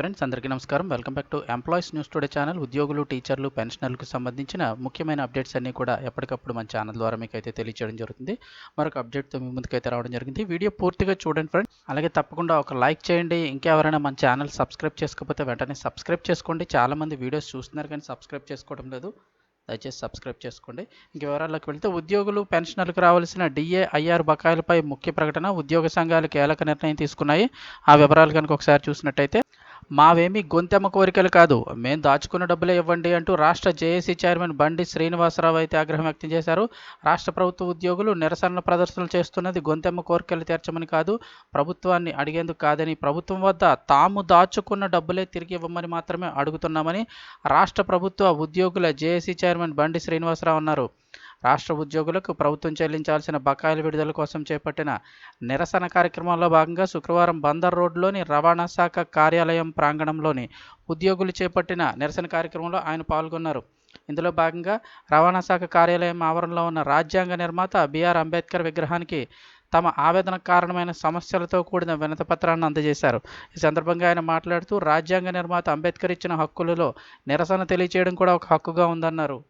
Friends అందరికీ నమస్కారం. Welcome back to employees news today channel. ఉద్యోగులు టీచర్లు పెన్షనర్లకు సంబంధించిన ముఖ్యమైన అప్డేట్స్ అన్నీ కూడా ఎప్పటికప్పుడు మన ఛానల్ ద్వారా మీకు అయితే తెలియచేయడం జరుగుతుంది. మరొక అప్డేట్తో మీ ముందుకైతే రావడం జరిగింది. వీడియో పూర్తిగా చూడండి ఫ్రెండ్స్. అలాగే తప్పకుండా ఒక లైక్ చేయండి. ఇంకెవరైనా మన ఛానల్ సబ్స్క్రైబ్ చేసుకోకపోతే వెంటనే సబ్స్క్రైబ్ చేసుకోండి. చాలామంది వీడియోస్ చూస్తున్నారు కానీ సబ్స్క్రైబ్ చేసుకోవడం లేదు. దయచేసి సబ్స్క్రైబ్ చేసుకోండి. ఇంక వివరాల్లోకి వెళ్తే ఉద్యోగులు పెన్షనర్లకు రావాల్సిన డిఏ ఐఆర్ బకాయిలపై ముఖ్య ప్రకటన ఉద్యోగ సంఘాలు కీలక నిర్ణయం తీసుకున్నాయి. ఆ వివరాలు కనుక ఒకసారి చూసినట్టయితే మావేమీ గొంతెమ్మ కోరికలు కాదు. మేము దాచుకున్న డబ్బులే ఇవ్వండి అంటూ రాష్ట్ర జేఏసీ చైర్మన్ బండి శ్రీనివాసరావు అయితే ఆగ్రహం వ్యక్తం చేశారు. రాష్ట్ర ప్రభుత్వ ఉద్యోగులు నిరసనల ప్రదర్శనలు చేస్తున్నది గొంతెమ్మ కోరికలు తీర్చమని కాదు ప్రభుత్వాన్ని అడిగేందుకు కాదని ప్రభుత్వం వద్ద తాము దాచుకున్న డబ్బులే తిరిగి ఇవ్వమని మాత్రమే అడుగుతున్నామని రాష్ట్ర ప్రభుత్వ ఉద్యోగుల జేఏసీ చైర్మన్ బండి శ్రీనివాసరావు అన్నారు. రాష్ట్ర ఉద్యోగులకు ప్రభుత్వం చెల్లించాల్సిన బకాయిల విడుదల కోసం చేపట్టిన నిరసన కార్యక్రమంలో భాగంగా శుక్రవారం బందర్ రోడ్లోని రవాణా శాఖ కార్యాలయం ప్రాంగణంలోని ఉద్యోగులు చేపట్టిన నిరసన కార్యక్రమంలో ఆయన పాల్గొన్నారు. ఇందులో భాగంగా రవాణా శాఖ కార్యాలయం ఆవరణలో ఉన్న రాజ్యాంగ నిర్మాత బిఆర్ అంబేద్కర్ విగ్రహానికి తమ ఆవేదన కారణమైన సమస్యలతో కూడిన వినతపత్రాన్ని అందజేశారు. ఈ సందర్భంగా ఆయన మాట్లాడుతూ రాజ్యాంగ నిర్మాత అంబేద్కర్ ఇచ్చిన హక్కులలో నిరసన తెలియచేయడం కూడా ఒక హక్కుగా ఉందన్నారు.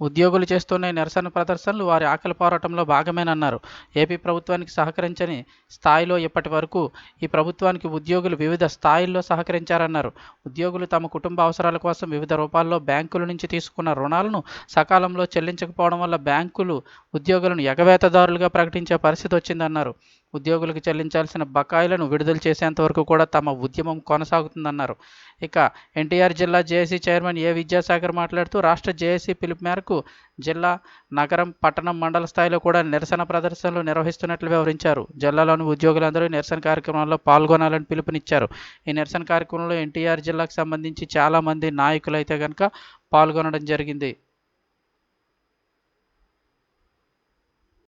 ఉద్యోగులు చేస్తున్న నిరసన ప్రదర్శనలు వారి ఆకలి పోరాటంలో భాగమేనన్నారు. ఏపీ ప్రభుత్వానికి సహకరించని స్థాయిలో ఇప్పటి వరకు ఈ ప్రభుత్వానికి ఉద్యోగులు వివిధ స్థాయిల్లో సహకరించారన్నారు. ఉద్యోగులు తమ కుటుంబ అవసరాల కోసం వివిధ రూపాల్లో బ్యాంకుల నుంచి తీసుకున్న రుణాలను సకాలంలో చెల్లించకపోవడం వల్ల బ్యాంకులు ఉద్యోగులను ఎగవేతదారులుగా ప్రకటించే పరిస్థితి వచ్చిందన్నారు. ఉద్యోగులకు చెల్లించాల్సిన బకాయిలను విడుదల చేసేంత వరకు కూడా తమ ఉద్యమం కొనసాగుతుందన్నారు. ఇక ఎన్టీఆర్ జిల్లా జేఏసీ చైర్మన్ ఏ విద్యాసాగర్ మాట్లాడుతూ రాష్ట్ర జేఏసీ పిలుపు మేరకు జిల్లా నగరం పట్టణం మండల స్థాయిలో కూడా నిరసన ప్రదర్శనలు నిర్వహిస్తున్నట్లు వివరించారు. జిల్లాలోని ఉద్యోగులందరూ నిరసన కార్యక్రమంలో పాల్గొనాలని పిలుపునిచ్చారు. ఈ నిరసన కార్యక్రమంలో ఎన్టీఆర్ జిల్లాకు సంబంధించి చాలామంది నాయకులు అయితే కనుక పాల్గొనడం జరిగింది.